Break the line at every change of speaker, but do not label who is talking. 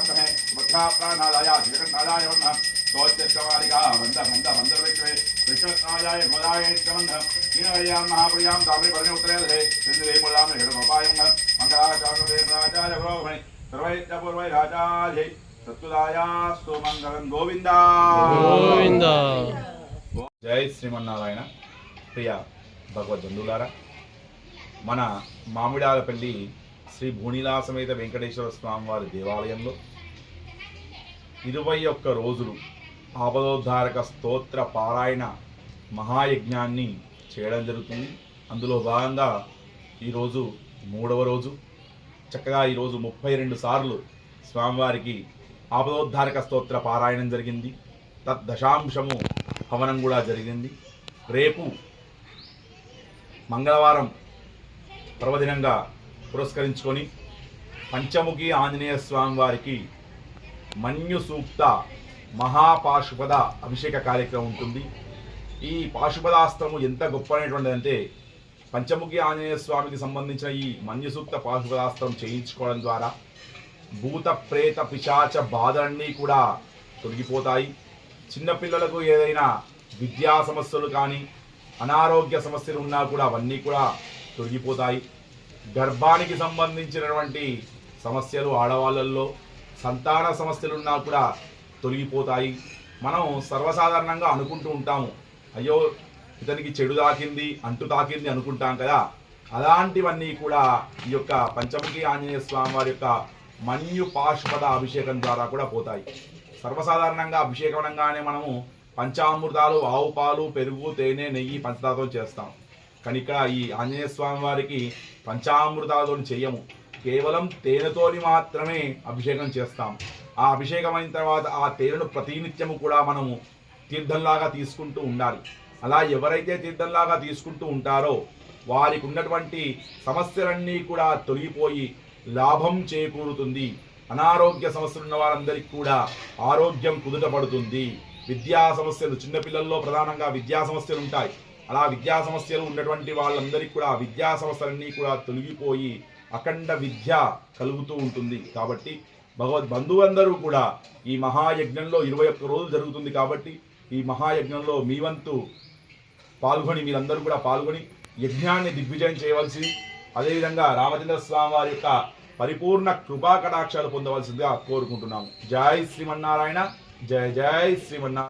రుద్రాగ్రహే బుద్ధాప్రాణాదాయ శ్రీకంఠాదాయ వర్ణ సోత్యష్టమాలిగా వంద వంద వంద విశ్వే విశ్వస్నాదాయ గోదాయ ఇష్టమంధ
దీనవయ్యాం
జై శ్రీమన్నారాయణ. ప్రియ భగవద్ బంధువులారా మన మామిడాలపల్లి శ్రీ భూనిలాసమేత వెంకటేశ్వర స్వామివారి దేవాలయంలో ఇరవై ఒక్క రోజులు ఆపదోద్ధారక స్తోత్ర పారాయణ మహాయజ్ఞాన్ని చేయడం జరుగుతుంది. అందులో భాగంగా ఈరోజు మూడవ రోజు. చక్కగా ఈరోజు ముప్పై రెండు సార్లు స్వామివారికి ఆపదోద్ధారక స్తోత్ర పారాయణం జరిగింది. తద్దశాంశము హవనం కూడా జరిగింది. రేపు మంగళవారం పర్వదినంగా పురస్కరించుకొని పంచముఖి ఆంజనేయ స్వామి వారికి మన్యు సూక్త మహాపాశుపద అభిషేక కార్యక్రమం ఉంటుంది. ఈ పాశుపదాస్త్రము ఎంత గొప్ప అంటే పంచముఖి ఆంజనేయ స్వామికి సంబంధించిన ఈ మన్యుసూక్త పాశుపదాస్త్రం చేయించుకోవడం ద్వారా భూత ప్రేత పిశాచ బాధలన్నీ కూడా తొలగిపోతాయి. చిన్నపిల్లలకు ఏదైనా విద్యా సమస్యలు కానీ అనారోగ్య సమస్యలు ఉన్నా కూడా అవన్నీ కూడా తొలగిపోతాయి. గర్భానికి సంబంధించినటువంటి సమస్యలు ఆడవాళ్ళల్లో సంతాన సమస్యలున్నా కూడా తొలగిపోతాయి. మనం సర్వసాధారణంగా అనుకుంటూ ఉంటాము అయ్యో ఇతనికి చెడు తాకింది అంటు తాకింది అనుకుంటాం కదా. అలాంటివన్నీ కూడా ఈ యొక్క పంచముఖి ఆంజనేయ స్వామి వారి యొక్క మన్యు పాశుపద అభిషేకం ద్వారా కూడా పోతాయి. సర్వసాధారణంగా అభిషేకం అనగానే మనము పంచామృతాలు ఆవు పాలు పెరుగు తేనె నెయ్యి పంచదారతో చేస్తాం. కనుక ఈ ఆంజనేయ స్వామి వారికి పంచామృతాలతో చేయము. కేవలం తేనెతోని మాత్రమే అభిషేకం చేస్తాం. ఆ అభిషేకం అయిన తర్వాత ఆ తేనెను ప్రతినిత్యము కూడా మనము తీర్థంలాగా తీసుకుంటూ ఉండాలి. అలా ఎవరైతే తీర్థంలాగా తీసుకుంటూ ఉంటారో వారికి ఉన్నటువంటి సమస్యలన్నీ కూడా తొలగిపోయి లాభం చేకూరుతుంది. అనారోగ్య సమస్యలు ఉన్న వారందరికీ కూడా ఆరోగ్యం కుదుటపడుతుంది విద్యా సమస్యలు చిన్నపిల్లల్లో ప్రధానంగా విద్యా సమస్యలు ఉంటాయి. అలా విద్యా సమస్యలు ఉన్నటువంటి వాళ్ళందరికీ కూడా విద్యా సమస్యలన్నీ కూడా తొలగిపోయి అఖండ విద్య కలుగుతూ ఉంటుంది. కాబట్టి భగవద్ బంధువులందరూ కూడా ఈ మహాయజ్ఞంలో ఇరవై ఒక్క రోజులు జరుగుతుంది కాబట్టి ఈ మహాయజ్ఞంలో మీ వంతు పాల్గొని మీరందరూ కూడా పాల్గొని యజ్ఞాన్ని దిగ్విజయం చేయవలసి అదేవిధంగా రామచంద్ర స్వామి వారి యొక్క పరిపూర్ణ కృపా కటాక్షాలు పొందవలసిందిగా కోరుకుంటున్నాము. జై శ్రీమన్నారాయణ. జయ జై శ్రీమన్నారాయణ